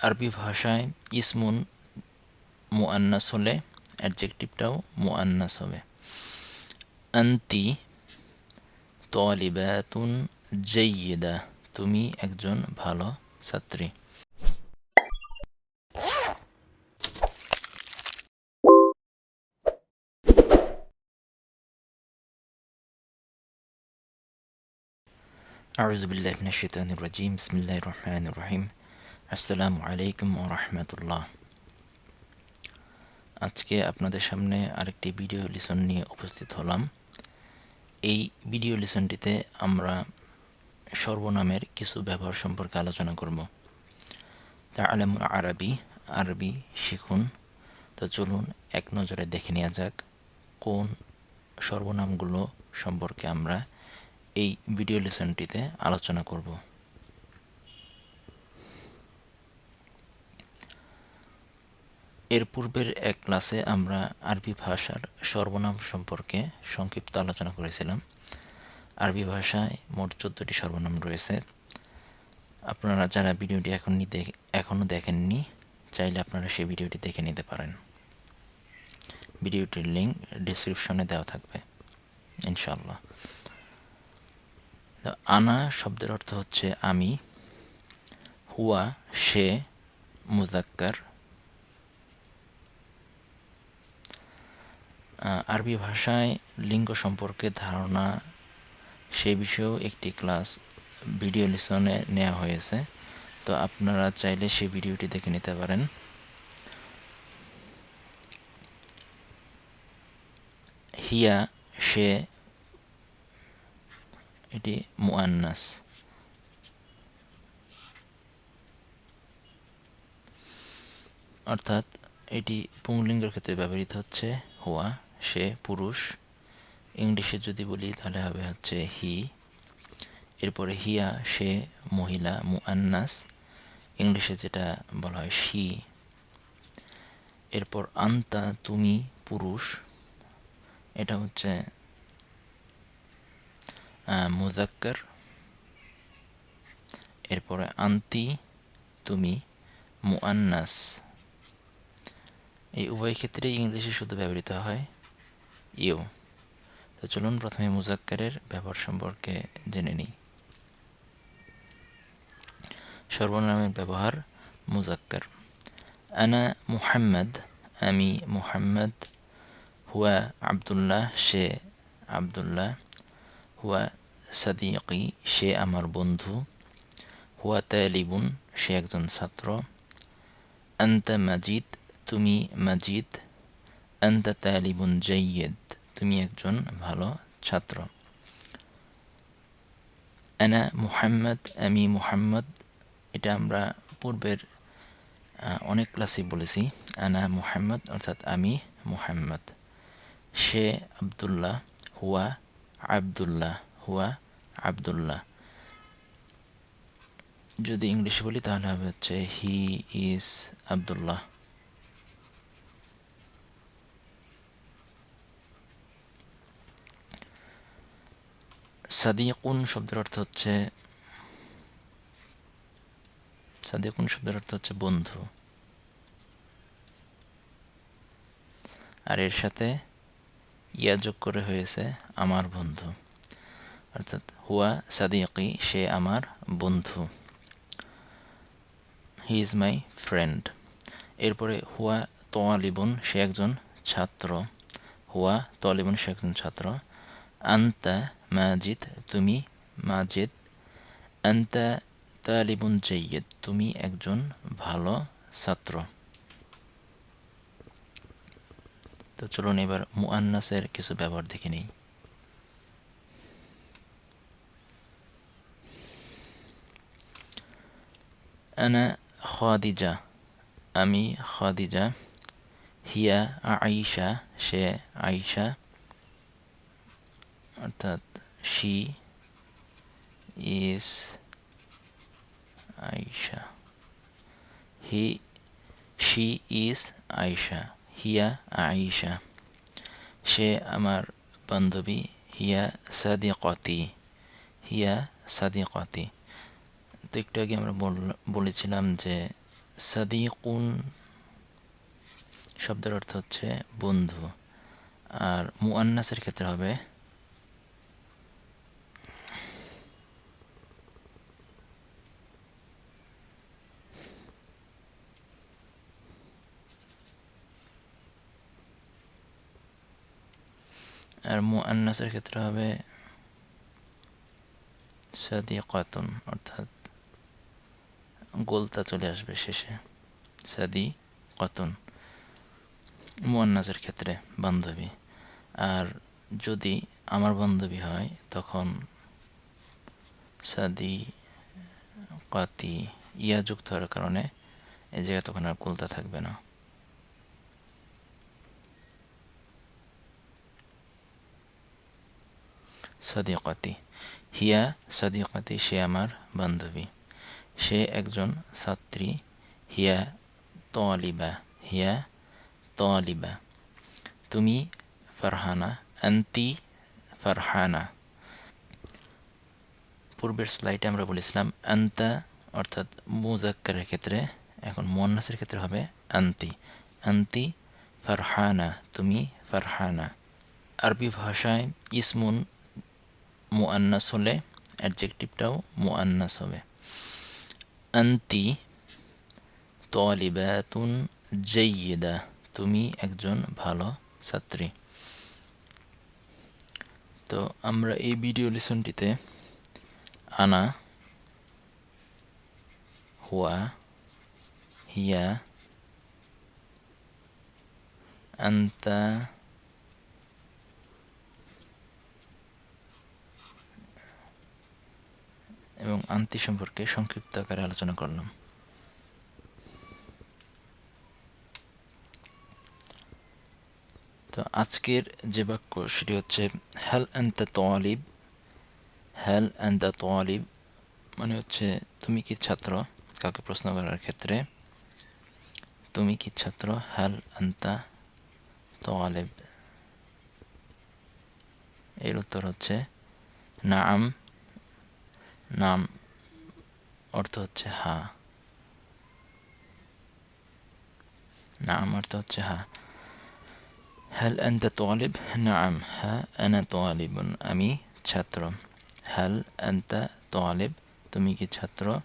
আরবি ভাষায় ইসমুন মুআন্নাস হলে অ্যাডজেক্টিভটাও মুআন্নাস হবে আন্তি তলিবাতুন জয়িদা তুমি একজন ভালো ছাত্রী أعوذ بالله من الشيطان الرجيم بسم الله الرحمن الرحيم আসসালামু আলাইকুম ও রহমতুল্লাহ। আজকে আপনাদের সামনে আরেকটি ভিডিও লিসন নিয়ে উপস্থিত হলাম। এই ভিডিও লিসনটিতে আমরা সর্বনামের কিছু ব্যবহার সম্পর্কে আলোচনা করব। তা আলম আরবি আরবি শিখুন। তো চলুন এক নজরে দেখে নেওয়া যাক কোন সর্বনামগুলো সম্পর্কে আমরা এই ভিডিও লেসনটিতে আলোচনা করব। এর পূর্বের এক ক্লাসে আমরা আরবি ভাষার সর্বনাম সম্পর্কে সংক্ষিপ্ত আলোচনা করেছিলাম। আরবি ভাষায় মোট চোদ্দোটি সর্বনাম রয়েছে। আপনারা যারা ভিডিওটি এখন এখনও দেখেননি, চাইলে আপনারা সেই ভিডিওটি দেখে নিতে পারেন। ভিডিওটির লিঙ্ক ডিসক্রিপশনে দেওয়া থাকবে ইনশাল্লাহ আনা শব্দের অর্থ হচ্ছে আমি, হুয়া, সে, মুজাক্কার আরবি ভাষায় লিঙ্গ সম্পর্কে ধারণা সে বিষয়েও একটি ক্লাস ভিডিও লিসনে নেওয়া হয়েছে। তো আপনারা চাইলে সেই ভিডিওটি দেখে নিতে পারেন। হিয়া, সে, এটি মুআন্নাস। অর্থাৎ এটি পুংলিঙ্গের ক্ষেত্রে ব্যবহৃত হচ্ছে হুয়া। সে পুরুষ। ইংলিশে যদি বলি তাহলে হবে হচ্ছে হি। এরপরে হিয়া সে মহিলা, মুআন্নাস। ইংলিশে যেটা বলা হয় শি। এরপর আন্তা, তুমি, পুরুষ। এটা হচ্ছে মুজাক্কর এরপরে আন্তি, তুমি, মুআন্নাস। এই উভয় ক্ষেত্রে ইংলিশে শুধু ব্যবহৃত হয়। ইউ। তো চলুন প্রথমে মুজাক্কারের ব্যবহার সম্পর্কে জেনে নিই। সর্বনামের ব্যবহার মুজাক্কার। আনা মুহাম্মদ, আমি মুহাম্মদ। হুয়া আবদুল্লাহ, সে আবদুল্লাহ। হুয়া সাদিকি, সে আমার বন্ধু। হুয়া তালিবুন, সে একজন ছাত্র। আন্তা মাজিদ, তুমি মাজিদ। আন্তা তালিবুন জৈয়দ তুমি একজন ভালো ছাত্র। আনা মুহাম্মদ আমি মুহাম্মদ এটা আমরা পূর্বের অনেক ক্লাসে বলেছি। আনা মুহাম্মদ অর্থাৎ আমি মুহাম্মদ সে আবদুল্লাহ, হুয়া আবদুল্লাহ হুয়া আবদুল্লাহ। যদি ইংলিশে বলি তাহলে হবে হচ্ছে হি ইজ আবদুল্লাহ। সাদিকুন শব্দের অর্থ হচ্ছে, সাদিকুন শব্দের অর্থ হচ্ছে বন্ধু। আর এর সাথে ইয়া যোগ করে হয়েছে আমার বন্ধু। অর্থাৎ হুয়া সাদিকি, সে আমার বন্ধু। He is my friend. এরপরে হুয়া তোয়ালিবুন, সে একজন ছাত্র। হুয়া তোয়ালিবুন, সে একজন ছাত্র। আন্তা মাজিদ তুমি মাজিদ আন্তা তালিবুন জৈয়দ তুমি একজন ভালো ছাত্র। তো চলুন এবার মুআন্নাসের কিছু ব্যবহার দেখে নিই। আনা খাদিজা। আমি খাদিজা। হিয়া আইসা সে আইসা অর্থাৎ শি ইজ আইসা হি শি ইজ আইসা হিয়া আইসা সে আমার বান্ধবী। হিয়া সাদিকতি হিয়া সাদিকতি তো একটু আগে আমরা বলেছিলাম যে সাদিকুন শব্দের অর্থ হচ্ছে বন্ধু। আর মুআন্নাসের ক্ষেত্রে হবে আর মুআন্নাসের ক্ষেত্রে হবে সাদিকাতুন অর্থাৎ গোলতা চলে আসবে শেষে সাদি কতন মুয়ান্নাজের ক্ষেত্রে বান্ধবী আর যদি আমার বান্ধবী হয়, তখন সাদি কাতি ইয়া যুক্ত হওয়ার কারণে এই জায়গায় তখন আর গোলতা থাকবে না সাদিকাতি। হিয়া সাদিকাতি সে আমার বান্ধবী। সে একজন ছাত্রী। হিয়া তলিবা। হিয়া তলিবা। তুমি ফারহানা আন্তি ফারহানা। পূর্বের স্লাইডে আমরা বলেছিলাম আন্তা অর্থাৎ মুজাক্কারের ক্ষেত্রে, এখন মোয়ান্নাসের ক্ষেত্রে হবে আন্তি। আন্তি ফারহানা, তুমি ফারহানা। আরবি ভাষায় ইসমুন মুআন্নাস হলে অ্যাডজেক্টিভটাও মুআন্নাস হবে। আন্তি তলিবাতুন জয়িদা তুমি একজন ভালো ছাত্রী। তো আমরা এই ভিডিও লেসনটিতে আনা হুয়া, হিয়া, আন্তা আন্তি সম্পর্কে সংক্ষিপ্ত আকারে আলোচনা করলাম। তো আজকের যে বাক্য সেটি হচ্ছে হ্যাল অ্যান্ড দ্য তোয়ালিব হ্যাল অ্যান্ড দ্য তোয়ালিব মানে হচ্ছে, তুমি কি ছাত্র? কাউকে প্রশ্ন করার ক্ষেত্রে, তুমি কি ছাত্র? হ্যাল অ্যান্ড দ্য তোয়ালিব এর উত্তর হচ্ছে, নাম নাম, অর্থ হচ্ছে হা। নাম, অর্থ হচ্ছে হা। হ্যাল আন্তা তোয়ালিব? নাম হ্যাঁ আনা তোয়ালিবুন, আমি ছাত্র। হ্যাল আন্তা তোয়ালিব, তুমি কি ছাত্র?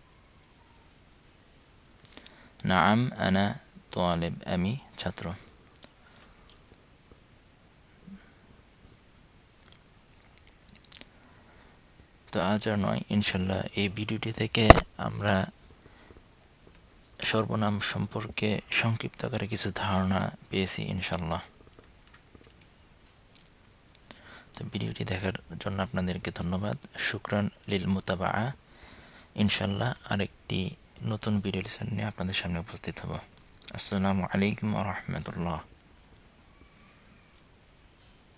নাম, আনা তোয়ালিব, আমি ছাত্র। তো আজ আর নয়, ইনশাল্লাহ এই ভিডিওটি থেকে আমরা সর্বনাম সম্পর্কে সংক্ষিপ্ত আকারে কিছু ধারণা পেয়েছি, ইনশাল্লাহ। তো ভিডিওটি দেখার জন্য আপনাদেরকে ধন্যবাদ। শুক্রান লিল মুতাবা ইনশাল্লাহ আরেকটি নতুন ভিডিও নিয়ে আপনাদের সামনে উপস্থিত হব। আসসালামু আলাইকুম রহমতুল্লাহ।